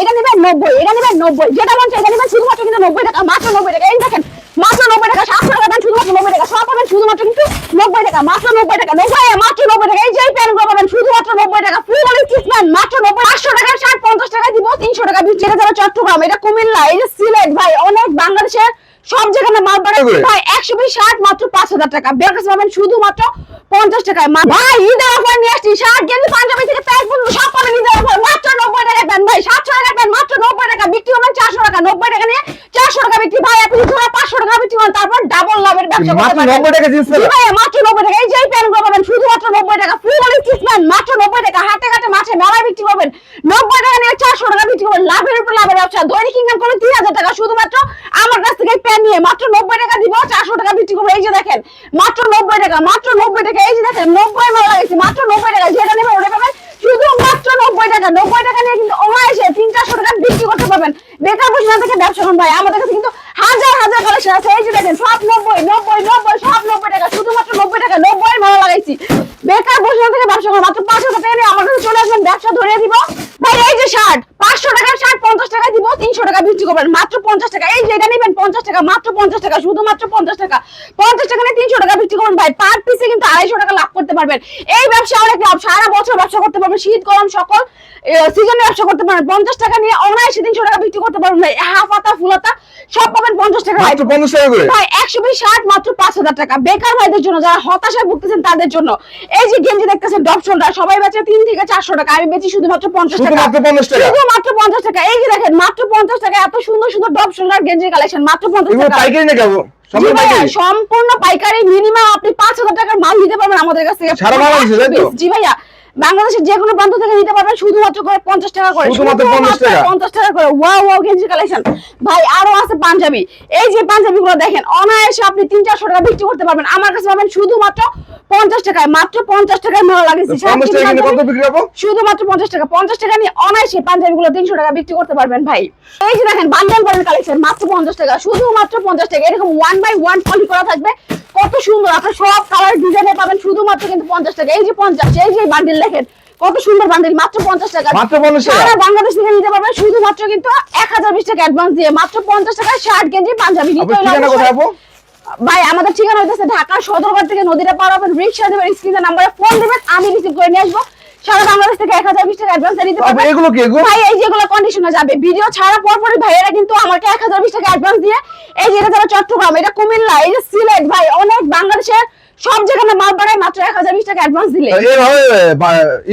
এটা নেবেন নব্বই এটা নেবেন নব্বই। যেটা এটা নেবেন শুধুমাত্র কিন্তু নব্বই টাকা মাত্র নব্বই টাকা। এই দেখেন মাত্র নব্বই টাকা সাতশো টাকা দেন শুধুমাত্র নব্বই টাকা সব পাবেন শুধুমাত্র কিন্তু নব্বই টাকা মাত্র নব্বই টাকা নব্বই মাত্র নব্বই টাকা। এই যে প্যান্টগুলো পাবেন শুধুমাত্র নব্বই টাকা ফুল বলে কিসম্যান মাত্র নব্বই আটশো টাকা ষাট পঞ্চাশ টাকা দিব তিনশো টাকা যেটা যারা চট্টগ্রাম এটা কুমিল্লা এই যে সিলেট ভাই অনেক বাংলাদেশের সব জায়গায় মাল বাড়ে ভাই একশো বিশ ষাট মাত্র পাঁচ হাজার টাকা। বের কাছে পাবেন শুধুমাত্র পঞ্চাশ টাকায়। ভাই ঈদের অফার নিয়ে আসছি শার্ট গেঞ্জি পাঞ্জাবি থেকে প্যান্ট পর্যন্ত সব পাবেন ঈদের অফার মাত্র নব্বই টাকা দেন ভাই সাতশো টাকা দেন মাত্র নব্বই টাকা বিক্রি করবেন চারশো টাকা নব্বই টাকা নিয়ে চারশো টাকা বিক্রি। ভাই আপনি ধরে পাঁচশো টাকা বিক্রি করেন তারপর ডাবল লাভের ব্যবসা করতে মাত্র পারবেন। 90 টাকা জিন্স ভাই মাত্র নব্বই টাকা। এই যে এই প্যান্টগুলো পাবেন শুধুমাত্র নব্বই টাকা ফুল কিসম্যান মাত্র নব্বই টাকা। হাতে হাতে মাঠে মেলায় বিক্রি করবেন। নব্বই টাকা নিয়ে চারশো টাকা বিক্রি করবেন। লাভের উপর লাভের ব্যবসা। দৈনিক ইনকাম করবেন তিন হাজার টাকা শুধুমাত্র আমার কাছ থেকে এই প্যান্ট নিয়ে মাত্র নব্বই টাকা দিব চারশো টাকা বিক্রি করব। এই যে দেখেন মাত্র নব্বই টাকা মাত্র নব্বই টাকা। এই যে দেখেন নব্বই মেলা মাত্র নব্বই টাকা যেটা নেবেন ওটা পাবেন শুধু মাত্র নব্বই টাকা নব্বই টাকা নিয়ে কিন্তু অনায়াসে তিন চারশো টাকা বিক্রি করতে পারবেন বেকার বসে না থেকে ব্যবসা করুন ভাই। আমাদের কাছে কিন্তু হাজার হাজার কালেকশন আছে। এই যে দেখেন, সব নব্বই নব্বই নব্বই, সব নব্বই টাকা। শুধুমাত্র নব্বই টাকা, নব্বই ভালো লাগাইছি বেকার বসে না থেকে ব্যবসা করুন মাত্র পাঁচ হাজার টাকা নিয়ে আমার কাছে চলে আসবেন ব্যবসা ধরে দিব ভাই এই যে শার্ট পাঁচশো টাকার শার্ট পঞ্চাশ টাকা দিব তিনশো টাকা বিক্রি করবেন মাত্র পঞ্চাশ টাকা। এই যে এটা নেবেন পঞ্চাশ টাকা মাত্র পঞ্চাশ টাকা শুধুমাত্র পঞ্চাশ টাকা। পঞ্চাশ টাকা নিয়ে তিনশো টাকা বিক্রি করবেন ভাই। পার পিসে কিন্তু আড়াইশো টাকা লাভ করতে পারবেন। এই ব্যবসা অনেক লাভ। সারা বছর ব্যবসা করতে পারবেন। শীত গরম সকল সিজনে ব্যবসা করতে পারবেন। পঞ্চাশ টাকা নিয়ে অনায়াসে তিনশো টাকা বিক্রি করতে পারবেন ভাই। হাফ হাতা ফুল হাতা সব পাবেন পঞ্চাশ টাকা মাত্র 50 টাকা করে? ভাই একশো বিশ ষাট মাত্র পাঁচ হাজার টাকা। বেকার ভাইদের জন্য যারা হতাশায় ভুগতেছেন তাদের জন্য। এই যে গেঞ্জি দেখতেছেন ডপ শোল্ডার সবাই বেচে তিন থেকে চারশো টাকা। আমি বেচি শুধুমাত্র পঞ্চাশ টাকা। শুধুমাত্র 50 টাকা? শুধুমাত্র পঞ্চাশ টাকা। এই যে দেখেন মাত্র পঞ্চাশ টাকা এত সুন্দর সুন্দর ডপ শোল্ডার গেঞ্জির কালেকশন মাত্র পঞ্চাশ এগুলো টাকা। পাইকারি না পাইকারি? সম্পূর্ণ পাইকারি মিনিমাম আপনি পাঁচ হাজার টাকার মাল নিতে পারবেন আমাদের কাছ থেকে। সারা বাংলাদেশে, তাই তো? জি ভাইয়া বাংলাদেশের যে কোনো প্রান্ত থেকে নিতে পারবেন শুধুমাত্র করে পঞ্চাশ টাকা করে। শুধুমাত্র 50 টাকা? পঞ্চাশ টাকা করে। ওয়াও ওয়াও গেঞ্জি কালেকশন ভাই আরও আছে পাঞ্জাবি। এই যে পাঞ্জাবি গুলো দেখেন অনায়াসে আপনি তিন চারশো টাকা বিক্রি করতে পারবেন। আমার কাছে পাবেন শুধুমাত্র পঞ্চাশ টাকায় মাত্র পঞ্চাশ টাকায় শুধুমাত্র পঞ্চাশ টাকা। পঞ্চাশ টাকা নিয়ে অনায়াসে পাঞ্জাবি গুলো তিনশো টাকা বিক্রি করতে পারবেন ভাই। এই যে দেখেন কালেকশন মাত্র পঞ্চাশ টাকা শুধুমাত্র পঞ্চাশ টাকা। এরকম ওয়ান বাই ওয়ান পলি করা থাকবে। কত সুন্দর আপনি সব কালার ডিজাইনে পাবেন শুধুমাত্র কিন্তু পঞ্চাশ টাকা। এই যে পঞ্চাশ এই যে বান্ডেল দেখেন কত সুন্দর বান্ডেল মাত্র পঞ্চাশ টাকা। মাত্র 50 টাকা? সারা বাংলাদেশ থেকে নিতে পারবেন শুধুমাত্র কিন্তু এক হাজার বিশ টাকা অ্যাডভান্স দিয়ে মাত্র পঞ্চাশ টাকা শার্ট গেঞ্জি পাঞ্জাবি নিতে ভাই আমাদের ঠিকানা হইতেছে ঢাকা সদরঘাট থেকে নদীটা পার হবেন রিক্সা দেবেন স্ক্রিনের নাম্বারে ফোন দিবেন আমি রিসিভ করে নিয়ে আসব। সারা বাংলাদেশ থেকে এক হাজার বিশ টাকা অ্যাডভান্স দিতে পারবেন। এগুলো কি এগুলো? ভাই এই যেগুলো কন্ডিশনে যাবে ভিডিও ছাড়া পর পরই ভাইয়েরা কিন্তু আমাকে এক হাজার বিশ টাকা অ্যাডভান্স দিয়ে এই যে এটা যারা চট্টগ্রাম এটা কুমিল্লা এই যে সিলেট ভাই অনেক বাংলাদেশের সব জায়গায় মাল বাড়ায় মাত্র এক হাজার বিশ টাকা অ্যাডভান্স দিলে।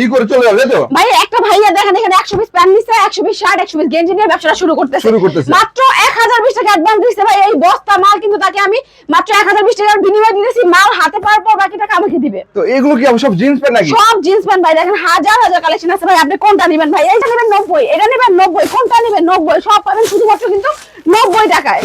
ই করে চলে যাবে তো? ভাই একটা ভাইয়া দেখেন এখানে একশো পিস প্যান্ট নিচ্ছে একশো বিশ শার্ট একশো বিশ গেঞ্জি নিয়ে ব্যবসাটা শুরু করতেছে। শুরু করতেছে। মাত্র হাজার বিশ টাকা অ্যাডভান্স দিচ্ছে ভাই। এই বস্তা মাল কিন্তু তাকে আমি মাত্র এক হাজার বিশ টাকার বিনিময় দিতেছি। মাল হাতে পাওয়ার পর বাকি টাকা আমাকে দিবে। তো এগুলো কি সব জিন্স প্যান্ট নাকি? সব জিন্স প্যান্ট ভাই। দেখেন হাজার হাজার কালেকশন আছে ভাই। আপনি কোনটা নেবেন ভাই? এইটা নেবেন নব্বই। এটা নেবেন নব্বই। কোনটা নেবেন নব্বই? সব পাবেন শুধুমাত্র কিন্তু নব্বই টাকায়।